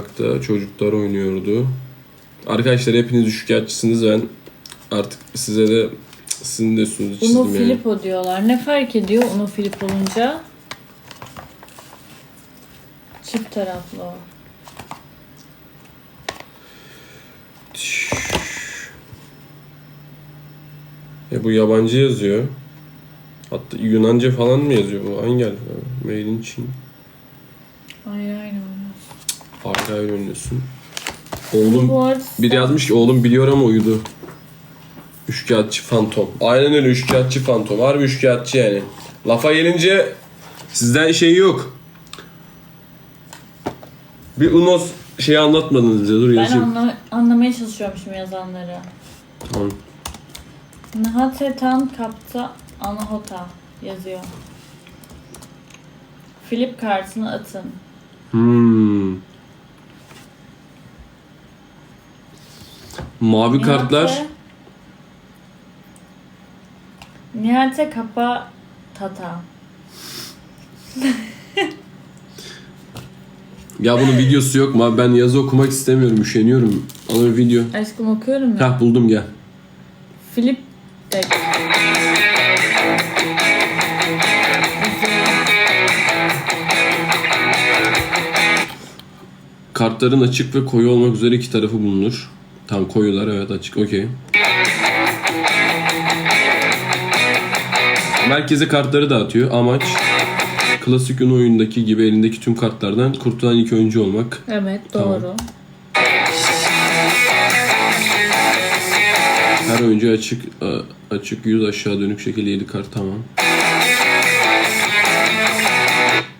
Sokakta çocuklar oynuyordu. Arkadaşlar hepiniz üçkağıtçısınız ben artık size de sizin de üstünüzü Uno çizdim yani. Filippo diyorlar. Ne fark ediyor Uno Filippo olunca? Çift taraflı o. E bu yabancı yazıyor. Hatta Yunanca falan mı yazıyor bu? Hangi alfabe? Made in Çin. Hayır aynen öyle. Arka ayrı oynuyorsun. Oğlum bir yazmış ki oğlum biliyor ama uyudu. Üçkağıtçı fantom. Aynen öyle üçkağıtçı fantom. Harbi üçkağıtçı yani. Lafa gelince sizden şey yok. Bir Unos şey anlatmadınız bize. Dur ben yazayım. anla- anlamaya çalışıyorum şimdi yazanları. Tamam. Nahatetan kapta anahota yazıyor. Flip kartını atın. Hmm. Mavi kartlar. Nihat'e- Nihat'e kapa tata. Ya bunun videosu yok mu? abi? Ben yazı okumak istemiyorum. Üşeniyorum. Ama bir video. Aşkım okuyorum ya. Heh buldum gel. Flip deck. Kartların açık ve koyu olmak üzere iki tarafı bulunur. Tam koyular evet açık okey. Merkeze kartları dağıtıyor. Amaç klasik Uno oyundaki gibi elindeki tüm kartlardan kurtulan ilk oyuncu olmak. Evet Tamam. doğru. Her oyuncu açık a- açık yüz aşağı dönük şekilde 7 kart tamam.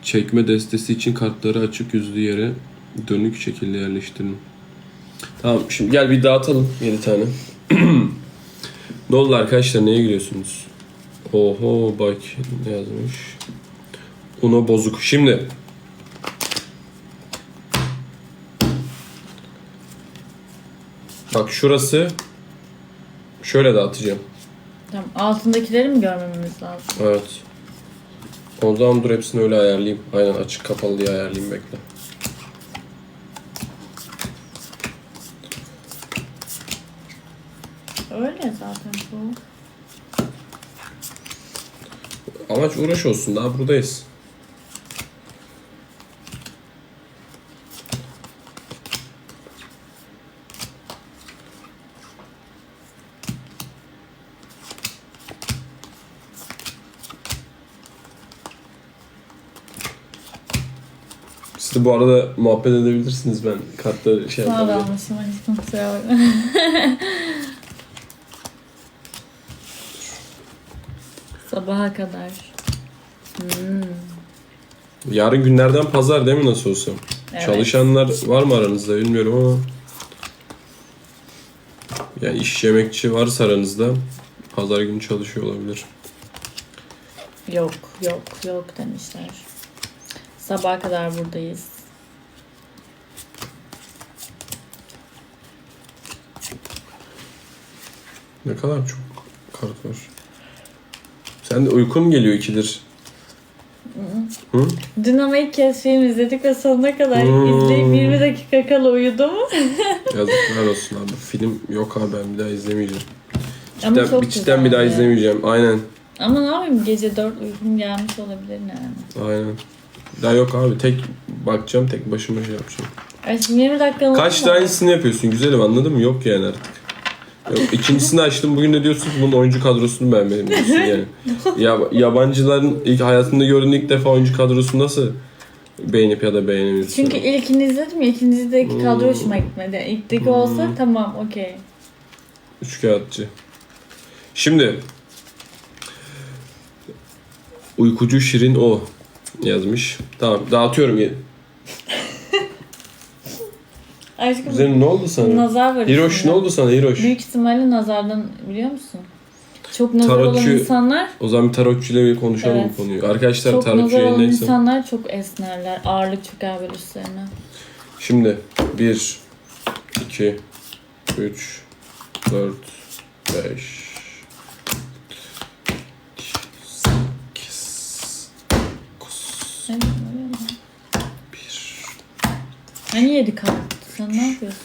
Çekme destesi için kartları açık yüzlü yere dönük şekilde yerleştirin. Tamam şimdi gel bir dağıtalım 7 tane. ne oldu arkadaşlar neye gülüyorsunuz? Oho bak ne yazmış. Uno bozuk. Şimdi Bak şurası şöyle dağıtacağım. Tamam. Altındakileri mi görmememiz lazım? Evet. O zaman dur hepsini öyle ayarlayayım. Aynen açık kapalı diye ayarlayayım bekle. Öyle zaten bu. Amaç uğraş olsun daha buradayız. Siz de bu arada muhabbet edebilirsiniz ben kartları şey Sana da yapmam. almışım aşkım kusura bakma. Sabaha kadar. Hmm. Yarın günlerden pazar değil mi nasıl olsa? Evet. Çalışanlar var mı aranızda bilmiyorum ama. Yani iş yemekçi varsa aranızda pazar günü çalışıyor olabilir. Yok yok yok demişler. Sabaha kadar buradayız. Ne kadar çok kart var. Sen de uykun geliyor ikidir. Hı? Dün ama ilk kez film izledik ve sonuna kadar Hmm. izleyip 20 dakika kala uyudum. Yazıklar olsun abi. Film yok abi ben bir daha izlemeyeceğim. Ama Cidden, çok bir cidden bir daha güzeldi. izlemeyeceğim. Aynen. Ama ne yapayım gece 4 uykum gelmiş olabilir yani. Aynen. Daha yok abi. Tek bakacağım tek başıma şey yapacağım. Aşkım 20 dakika Kaç tanesini yapıyorsun güzelim anladın mı? Yok yani artık. İkincisini açtım bugün de diyorsun ki bunun oyuncu kadrosunu beğenmedim diyorsun yani. Ya, yabancıların ilk hayatında gördüğün ilk defa oyuncu kadrosunu nasıl beğenip ya da beğenemiyorsun? Çünkü ilkini izledim ya ikincideki Hmm. kadro hoşuma gitmedi. Yani İlkteki olsa tamam okey. Üç kağıtçı. Şimdi Uykucu Şirin o yazmış. Tamam dağıtıyorum. Aşkım Güzelim ne oldu sana? nazar var Hiroş üstünde. ne oldu sana Hiroş? Büyük ihtimalle nazardan biliyor musun? Çok nazar olan Tarotçu- insanlar O zaman bir tarotçuyla bir konuşalım Evet. bu konuyu. Arkadaşlar çok tarotçu nazar olan yayındaysa. insanlar çok esnerler. Ağırlık çöker böyle üstlerine. Şimdi 1, 2, 3, 4, 5, 8, 9, Hani, öyle mi? 1. hani 7 kart? Sen ne yapıyorsun?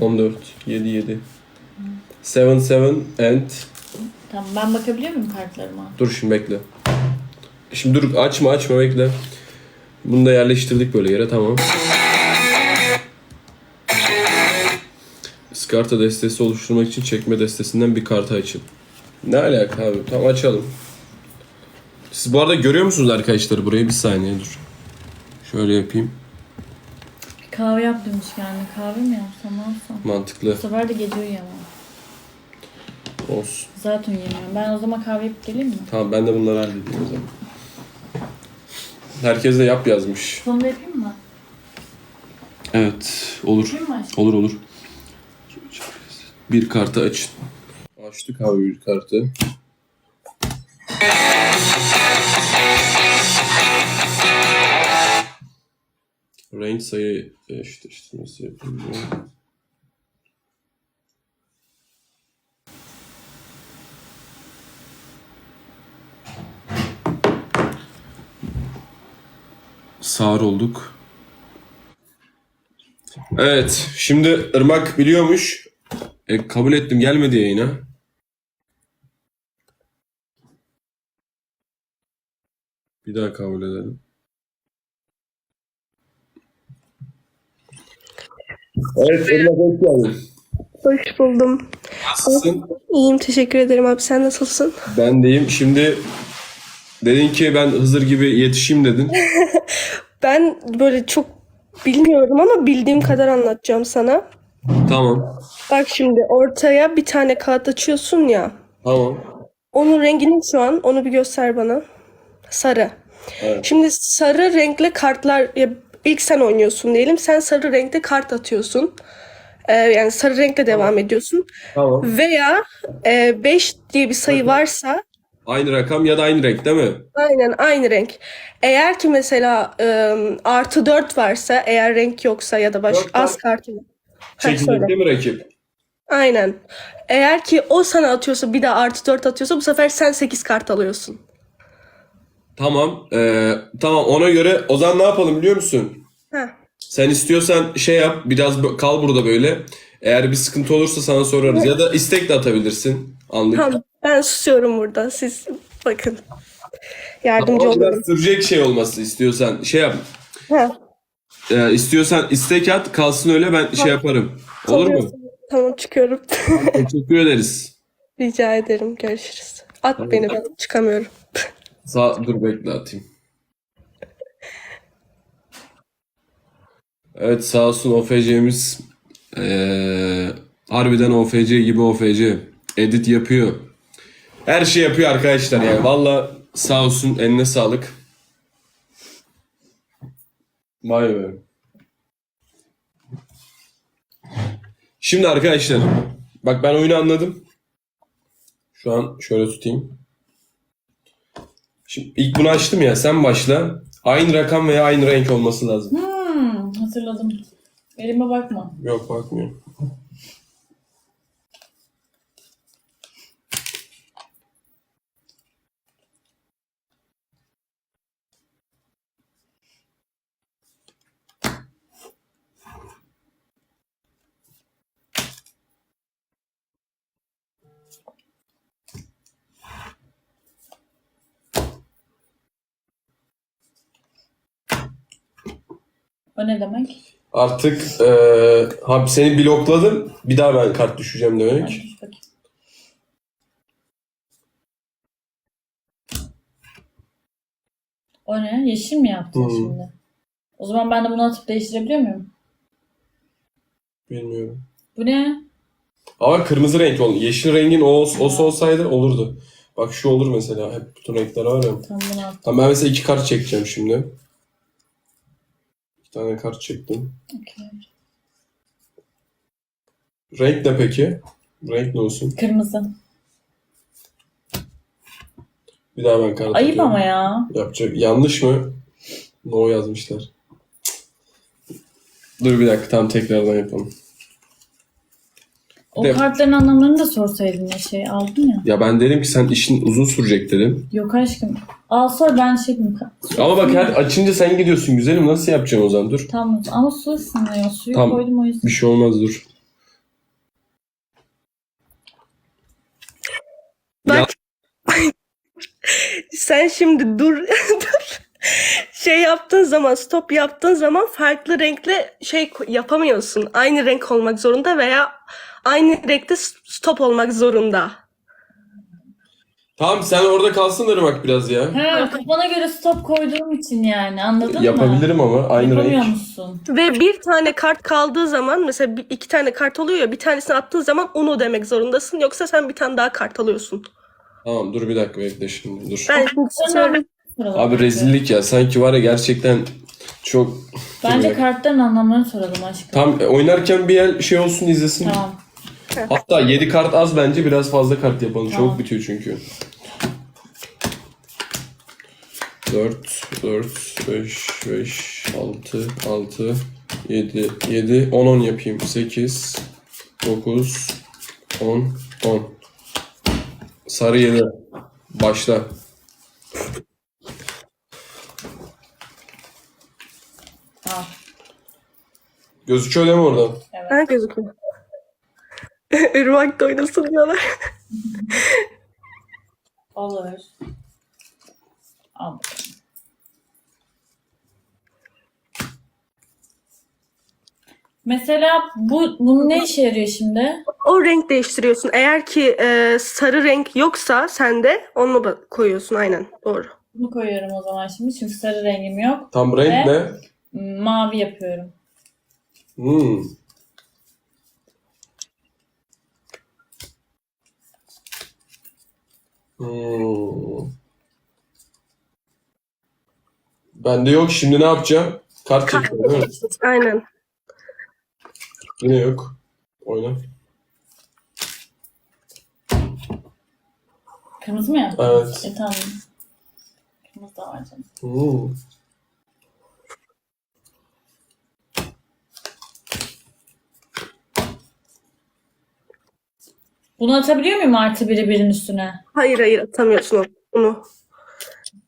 14, 7, 7. 7, 7 and... Tamam ben bakabiliyor muyum kartlarıma? Dur şimdi bekle. Şimdi dur açma açma bekle. Bunu da yerleştirdik böyle yere tamam. Iskarta destesi oluşturmak için çekme destesinden bir kartı açın. Ne alaka abi? Tamam açalım. Siz bu arada görüyor musunuz arkadaşlar burayı? Bir saniye dur. Şöyle yapayım. Kahve yap demiş yani. Kahve mi yapsam ne yapsam? Mantıklı Bu sefer de gece uyuyamam. olsun. Zaten uyuyamıyorum. Ben o zaman kahve yapıp geleyim mi? Tamam ben de bunları halledeyim o zaman. Herkes de yap yazmış. Sonunda yapayım mı? Evet olur. Yapayım mı? Olur olur. Bir kartı açın. Açtık abi bir kartı. Renk sayı eşleştirmesi yapılıyor. Sağır olduk. Evet. Şimdi Irmak biliyormuş. E, kabul ettim. Gelmedi yayına. Bir daha kabul edelim. Evet Irmak hoş geldin. Hoş buldum. Nasılsın? İyiyim teşekkür ederim abi. Sen nasılsın? Ben deyim. Şimdi dedin ki ben Hızır gibi yetişeyim dedin. Ben böyle çok bilmiyorum ama bildiğim kadar anlatacağım sana. Tamam. Bak şimdi ortaya bir tane kağıt açıyorsun ya. Tamam. Onun rengi ne şu an? Onu bir göster bana. Sarı. Evet. Şimdi sarı renkli kartlar ya ilk sen oynuyorsun diyelim. Sen sarı renkte kart atıyorsun. Ee, yani sarı renkle devam ediyorsun. Tamam. Veya 5 diye bir sayı varsa Aynı rakam ya da aynı renk değil mi? Aynen aynı renk. Eğer ki mesela ım, artı 4 varsa eğer renk yoksa ya da baş az kartı. Değil mi rakip? Aynen. Eğer ki o sana atıyorsa bir de artı 4 atıyorsa bu sefer sen 8 kart alıyorsun. Tamam. Ee, tamam ona göre o zaman ne yapalım biliyor musun? Heh. Sen istiyorsan şey yap biraz kal burada böyle. Eğer bir sıkıntı olursa sana sorarız. Ya da istek de atabilirsin anlık. Tamam. Ben susuyorum burada. Siz bakın. Yardımcı Ama olun. biraz sürecek şey olması istiyorsan şey yap. Heh. Ee, istiyorsan istek at kalsın öyle ben şey yaparım. Olur mu? Kalıyorsun. Tamam çıkıyorum. Teşekkür ederiz. Rica ederim. Görüşürüz. At beni ben çıkamıyorum. Sağ dur bekle atayım. Evet sağ olsun OFC'miz ee, harbiden OFC gibi OFC. Edit yapıyor. Her şey yapıyor arkadaşlar yani. Valla sağ olsun eline sağlık. Vay be. Şimdi arkadaşlar bak ben oyunu anladım. Şu an şöyle tutayım. Şimdi ilk bunu açtım ya sen başla. Aynı rakam veya aynı renk olması lazım. Hmm, hatırladım. Elime bakma. Yok bakmıyor. O ne demek? Artık eee ha, seni blokladım. Bir daha ben kart düşeceğim demek. Bakayım. O ne? Yeşil mi yaptın Hmm. şimdi? O zaman ben de bunu atıp değiştirebiliyor muyum? Bilmiyorum. Bu ne? Ama kırmızı renk oldu. Yeşil rengin o olsa olsaydı olurdu. Bak şu olur mesela. Hep bütün renkler var ya. Bunu at. Tamam ben mesela iki kart çekeceğim şimdi. İki tane kart çektim. Okey. Renk ne peki? Renk ne olsun? Kırmızı. Bir daha ben kart Ayıp ama ya. Yapacak. Yanlış mı? No yazmışlar. Dur bir dakika tam tekrardan yapalım. O De- kartların anlamlarını da sorsaydın ya şey aldın ya. Ya ben dedim ki sen işin uzun sürecek dedim. Yok aşkım. Al sor ben şey yapayım. Ama bak her açınca sen gidiyorsun güzelim nasıl yapacağım o zaman dur. Tamam ama su ısınıyor. Suyu Tamam. koydum o yüzden. Bir şey olmaz dur. Bak. Sen şimdi dur dur. Şey yaptığın zaman, stop yaptığın zaman farklı renkle şey ko- yapamıyorsun. Aynı renk olmak zorunda veya aynı renkte stop olmak zorunda. Tamam sen orada kalsın Irmak biraz ya. Ha, kafana göre stop koyduğum için yani anladın mı? Yapabilirim ama aynı Yapamıyor renk. musun? Ve bir tane kart kaldığı zaman mesela bir- iki tane kart oluyor ya bir tanesini attığın zaman onu demek zorundasın. Yoksa sen bir tane daha kart alıyorsun. Tamam dur bir dakika bekle şimdi dur. Ben söyle- Soralım. Abi rezillik ya sanki var ya gerçekten çok... Bence kartların anlamlarını soralım aşkım. Tam e, oynarken bir el şey olsun izlesin. Tamam. Hatta 7 kart az bence biraz fazla kart yapalım. Tamam. Çabuk bitiyor çünkü. 4, 4, 5, 5, 6, 6, 7, 7, 10, 10 yapayım. 8, 9, 10, 10. Sarı 7. Başla. Gözüküyor değil mi orada? Ha gözüküyor. Irmak da oynasın diyorlar. Olur. Al. Mesela bu bunun ne işe yarıyor şimdi? O renk değiştiriyorsun. Eğer ki e, sarı renk yoksa sende onu koyuyorsun aynen. Doğru. Bunu koyuyorum o zaman şimdi çünkü sarı rengim yok. Tam renk Ne? ne? Mavi yapıyorum. Hmm. Hmm. Bende yok. Şimdi ne yapacağım? Kart çekiyorum değil mi? Aynen. Yine yok. Oyna. Kırmızı mı yaptın? Evet. E tamam. Kırmızı da var canım. Hmm. Bunu atabiliyor muyum artı biri birin üstüne? Hayır hayır atamıyorsun onu.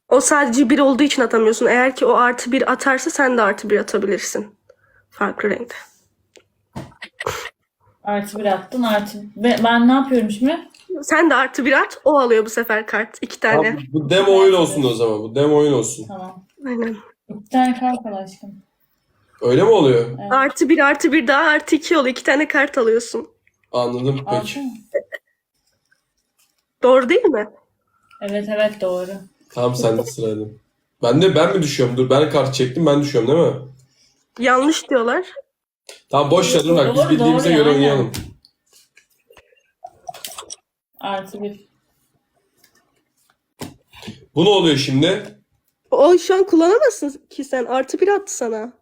O sadece bir olduğu için atamıyorsun. Eğer ki o artı bir atarsa sen de artı bir atabilirsin. Farklı renkte. Artı bir attın artı... Ve ben ne yapıyorum şimdi? Sen de artı bir at. O alıyor bu sefer kart. iki tane. Tamam, bu demo oyun olsun o zaman. Bu demo oyun olsun. Tamam. Aynen. Bir tane kart al aşkım. Öyle mi oluyor? Evet. Artı bir artı bir daha artı iki oluyor. İki tane kart alıyorsun. Anladım. Peki. Doğru değil mi? Evet evet doğru. Tamam sen de sırayla. Ben de ben mi düşüyorum? Dur ben kart çektim ben düşüyorum değil mi? Yanlış diyorlar. Tamam boş ver bak biz Doğru, bildiğimize doğru, göre aynen. oynayalım. Artı bir. Bu ne oluyor şimdi? O şu an kullanamazsın ki sen. Artı bir attı sana.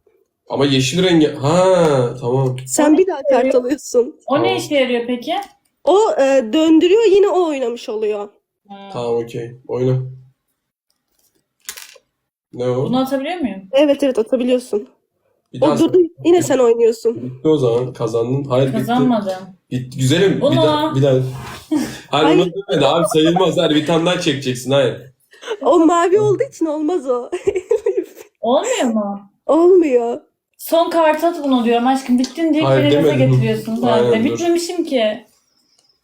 Ama yeşil rengi. Ha tamam. Sen bir daha kart alıyorsun. O ne işe yarıyor peki? O e, döndürüyor yine o oynamış oluyor. Ha. Tamam okey. Oyna. Ne o? Bunu atabiliyor muyum? Evet evet atabiliyorsun. Bir daha O durdu yine sen oynuyorsun. bitti o zaman. Kazandın. Hayır bitti. Kazanmadım. Bitti. Güzelim. Bir daha. Bir daha. Hayır Hayır. onu demedi abi sayılmaz. Hayır bir tane daha çekeceksin. Hayır. O mavi olduğu için olmaz o. Olmuyor mu? Olmuyor. Son kartı at bunu diyorum aşkım. Bittin diye Hayır, gaza demedim. getiriyorsunuz Aynen, herhalde. dur. Bitmemişim ki.